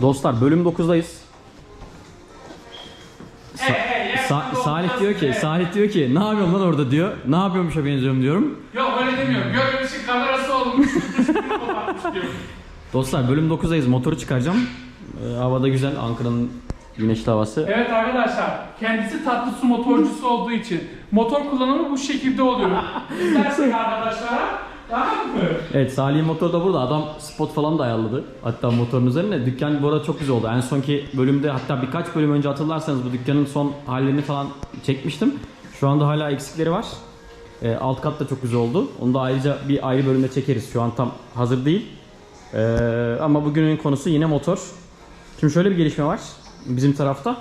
Dostlar bölüm 9'dayız. Sa- Sa- Salih diyor ki, Salih diyor ki ne yapıyorsun lan orada diyor. Ne yapıyormuşa benziyorum diyorum. Yok öyle demiyorum. Görmemişin kamerası olmuş. diyor. Dostlar bölüm 9'dayız. Motoru çıkaracağım. Ee, havada güzel. Ankara'nın güneşli havası. Evet arkadaşlar, kendisi tatlı su motorcusu olduğu için motor kullanımı bu şekilde oluyor. İstersek arkadaşlara Evet Salih'in motoru da burada. Adam spot falan da ayarladı. Hatta motorun üzerine. Dükkan bu arada çok güzel oldu. En sonki bölümde hatta birkaç bölüm önce hatırlarsanız bu dükkanın son hallerini falan çekmiştim. Şu anda hala eksikleri var. Ee, alt kat da çok güzel oldu. Onu da ayrıca bir ayrı bölümde çekeriz. Şu an tam hazır değil. Ee, ama bugünün konusu yine motor. Şimdi şöyle bir gelişme var bizim tarafta.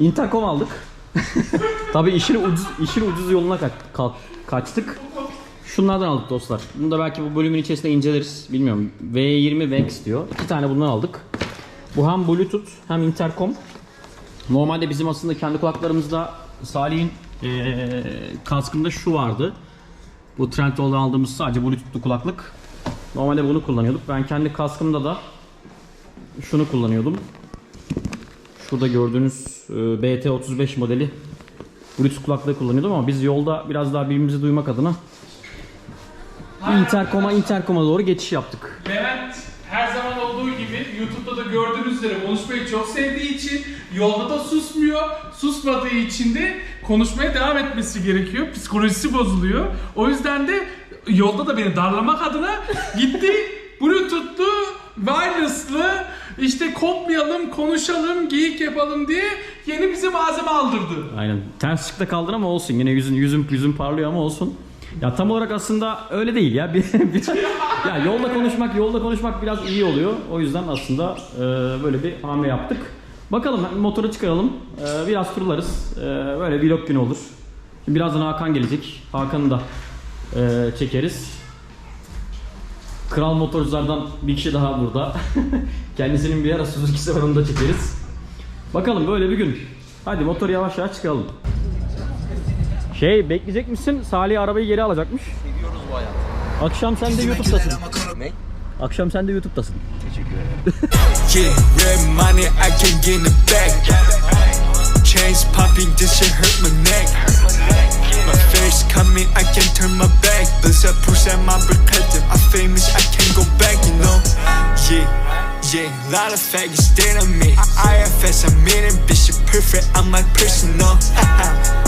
Intercom aldık. Tabii işin ucuz işin ucuz yoluna ka- ka- kaçtık. Şunlardan aldık dostlar. Bunu da belki bu bölümün içerisinde inceleriz. Bilmiyorum. V20 Vex diyor. İki tane bundan aldık. Bu hem Bluetooth hem intercom. Normalde bizim aslında kendi kulaklarımızda Salih'in eee kaskında şu vardı. Bu Trendyol'dan aldığımız sadece Bluetooth'lu kulaklık. Normalde bunu kullanıyorduk. Ben kendi kaskımda da şunu kullanıyordum. Şurada gördüğünüz e, BT35 modeli Bluetooth kulaklığı kullanıyordum ama biz yolda biraz daha birbirimizi duymak adına interkoma interkoma doğru geçiş yaptık. Levent her zaman olduğu gibi YouTube'da da gördüğünüz üzere konuşmayı çok sevdiği için yolda da susmuyor. Susmadığı için de konuşmaya devam etmesi gerekiyor. Psikolojisi bozuluyor. O yüzden de yolda da beni darlamak adına gitti Bluetooth'lu, wireless'lı işte kopmayalım, konuşalım, geyik yapalım diye yeni bize malzeme aldırdı. Aynen. Ters ışıkta kaldın ama olsun. Yine yüzün yüzün yüzün parlıyor ama olsun. Ya tam olarak aslında öyle değil ya. Bir, bir- ya yolda konuşmak, yolda konuşmak biraz iyi oluyor. O yüzden aslında e, böyle bir hamle yaptık. Bakalım motoru çıkaralım. E, biraz turlarız. E, böyle vlog günü olur. Şimdi birazdan Hakan gelecek. Hakan'ı da e, çekeriz. Kral motorculardan bir kişi daha burada. Kendisinin bir ara Suzuki'si var onu da çekeriz. Bakalım böyle bir gün. Hadi motor yavaş yavaş çıkalım. Şey bekleyecek misin? Salih arabayı geri alacakmış. Seviyoruz bu hayatı. Akşam sen de YouTube'dasın. Ne? Akşam sen de YouTube'dasın. Teşekkür ederim. Yeah, red money, I can get in the back. Chains popping, this shit hurt my neck. My face coming, I can turn my back. This a push at my protective. I'm famous, I can't go back, you know. Yeah, yeah, lot of faggots staying on me. IFS, I'm in it, bitch, perfect, I'm like personal.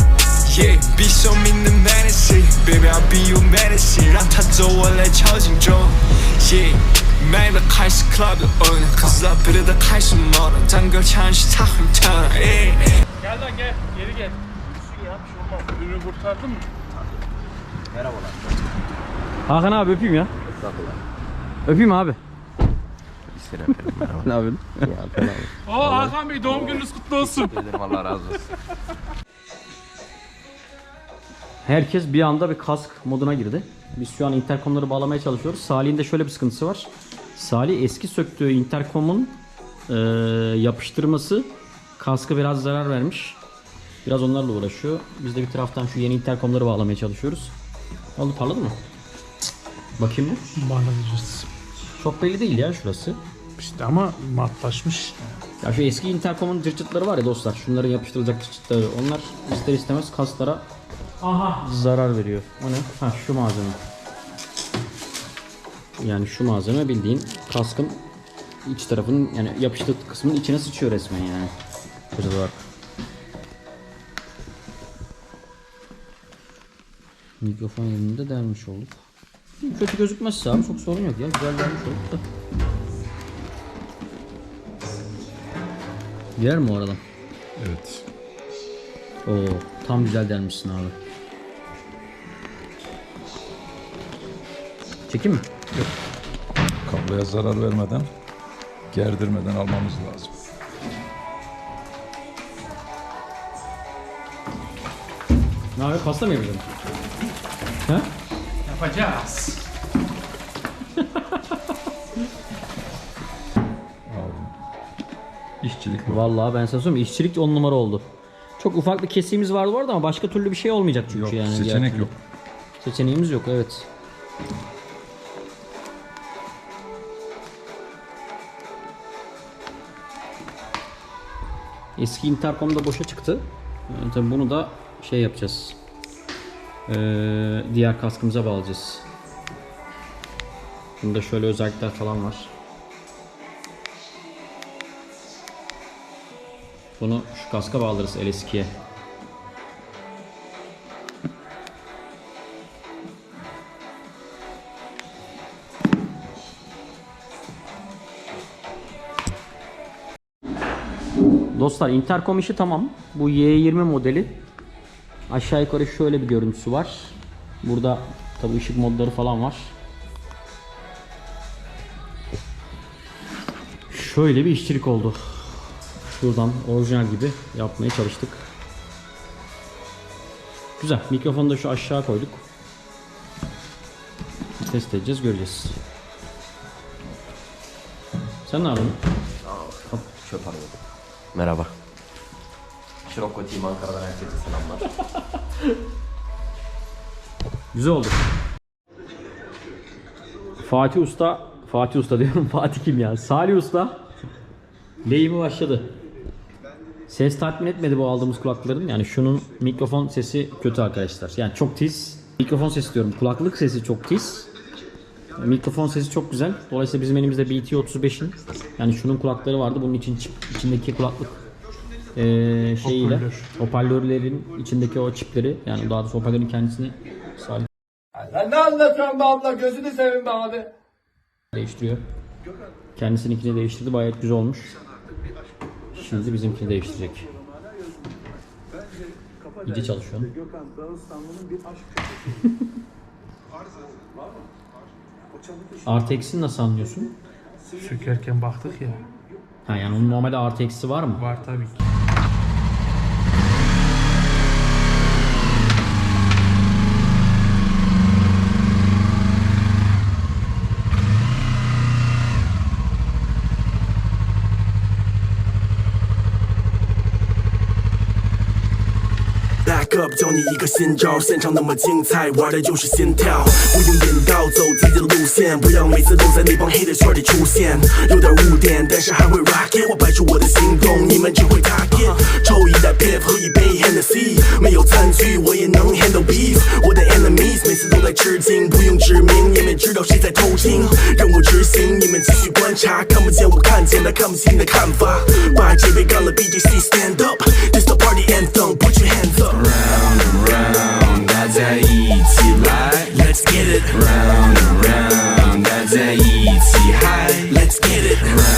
Yeah, be so mean the fantasy Baby, I'll be your medicine 让它走我来敲警钟 Yeah 卖了开始 club 的 owner 可是 I 别的开始冒了张哥强是他很疼 yeah. Gel lan gel, geri gel. Yürüsün ya, bir şey olmaz. Ürünü kurtardın mı? Merhabalar. Hakan abi öpeyim ya. Estağfurullah. Öpeyim abi. İster efendim merhaba. Ne yapıyorsun? Ya, tamam. Oo Hakan Bey doğum gününüz kutlu olsun. Teşekkür ederim Allah razı olsun. Herkes bir anda bir kask moduna girdi. Biz şu an interkomları bağlamaya çalışıyoruz. Salih'in de şöyle bir sıkıntısı var. Salih eski söktüğü interkomun eee, yapıştırması kaska biraz zarar vermiş. Biraz onlarla uğraşıyor. Biz de bir taraftan şu yeni interkomları bağlamaya çalışıyoruz. Ne Oldu parladı mı? Bakayım bir. Bağlanacağız. Çok belli değil ya şurası. İşte ama matlaşmış. Ya şu eski interkomun cırcıtları var ya dostlar. Şunların yapıştırılacak cırcıtları. Onlar ister istemez kaslara Aha. zarar veriyor. O ne? Ha şu malzeme. Yani şu malzeme bildiğin kaskın iç tarafının yani yapıştığı kısmının içine sıçıyor resmen yani. Kötü olarak. Mikrofon yerinde delmiş olduk. Kötü gözükmezse abi çok sorun yok ya. Güzel delmiş olduk da. Girer mi o aradan? Evet. Oo, tam güzel delmişsin abi. Çekeyim mi? Kabloya zarar vermeden, gerdirmeden almamız lazım. Ne abi pasta mı yapacağım? Ha? Yapacağız. İşçilik bu. Vallahi ben sana söyleyeyim işçilik 10 numara oldu. Çok ufak bir kesiğimiz vardı vardı ama başka türlü bir şey olmayacak çünkü Yok, yani. diğer seçenek türlü. yok. Seçeneğimiz yok evet. Eski intercom da boşa çıktı. Ee, tabii bunu da şey yapacağız. Ee, diğer kaskımıza bağlayacağız. Bunda şöyle özellikler falan var. Bunu şu kaska bağlarız LS2'ye. Dostlar intercom işi tamam. Bu Y20 modeli. Aşağı yukarı şöyle bir görüntüsü var. Burada tabi ışık modları falan var. Şöyle bir işçilik oldu. Şuradan orijinal gibi yapmaya çalıştık. Güzel. Mikrofonu da şu aşağı koyduk. Test edeceğiz, göreceğiz. Sen ne yapıyorsun? Merhaba. Şirokko Team Ankara'dan herkese selamlar. Güzel oldu. Fatih Usta, Fatih Usta diyorum Fatih kim ya? Salih Usta lehimi başladı. Ses tatmin etmedi bu aldığımız kulaklıkların. Yani şunun mikrofon sesi kötü arkadaşlar. Yani çok tiz. Mikrofon sesi diyorum. Kulaklık sesi çok tiz. Mikrofon sesi çok güzel. Dolayısıyla bizim elimizde BT35'in yani şunun kulakları vardı. Bunun için çip, içindeki kulaklık eee şeyiyle hoparlörlerin içindeki o çipleri yani daha doğrusu hoparlörün kendisini Salih Sen ne anlatıyorsun be abla? Gözünü seveyim be abi. değiştiriyor. Kendisininkini değiştirdi. Gayet güzel olmuş. Şimdi bizimkini değiştirecek. İyice çalışıyor. Artı eksini nasıl anlıyorsun? Sökerken baktık ya. Ha yani onun normalde artı eksi var mı? Var tabii ki. Back up，教你一个新招，现场那么精彩，玩的就是心跳。不用引导，走自己的路线，不要每次都在那帮黑的圈里出现。有点污点，但是还会 rock it，我摆出我的行动，你们只会 target。抽一袋 p 喝一杯 Hennessy，没有餐具我也能 handle beef。我的 enemies 每次都在吃惊，不用指明，你们知道谁在偷听。任务执行，你们继续观察，看不见我看见的，看不清的看法。把这杯干了，BGC stand up，this the party anthem get it round and round, 大家一起嗨。Let's get it round.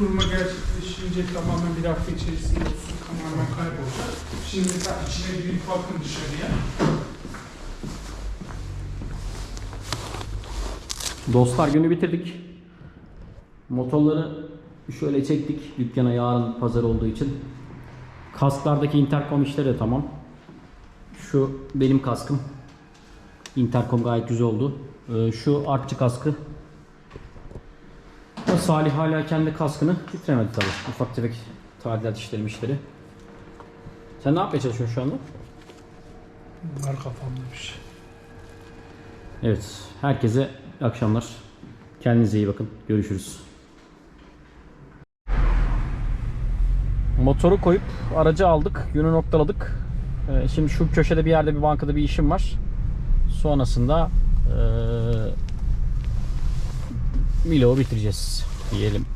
Kurma gerçekleşince tamamen bir hafta içerisinde su tamamen kaybolacak. Şimdi mesela içine bir bakın dışarıya. Dostlar günü bitirdik. Motorları şöyle çektik dükkana yarın pazar olduğu için. Kasklardaki interkom işleri de tamam. Şu benim kaskım. Interkom gayet güzel oldu. Ee, şu artçı kaskı. Salih hala kendi kaskını bitiremedi tabi. Ufak tefek tadilat işleri işleri. Sen ne yapmaya çalışıyorsun şu anda? Var kafamda bir şey. Evet. Herkese iyi akşamlar. Kendinize iyi bakın. Görüşürüz. Motoru koyup aracı aldık. Yönü noktaladık. Ee, şimdi şu köşede bir yerde bir bankada bir işim var. Sonrasında ee, Milo'yu bitireceğiz diyelim.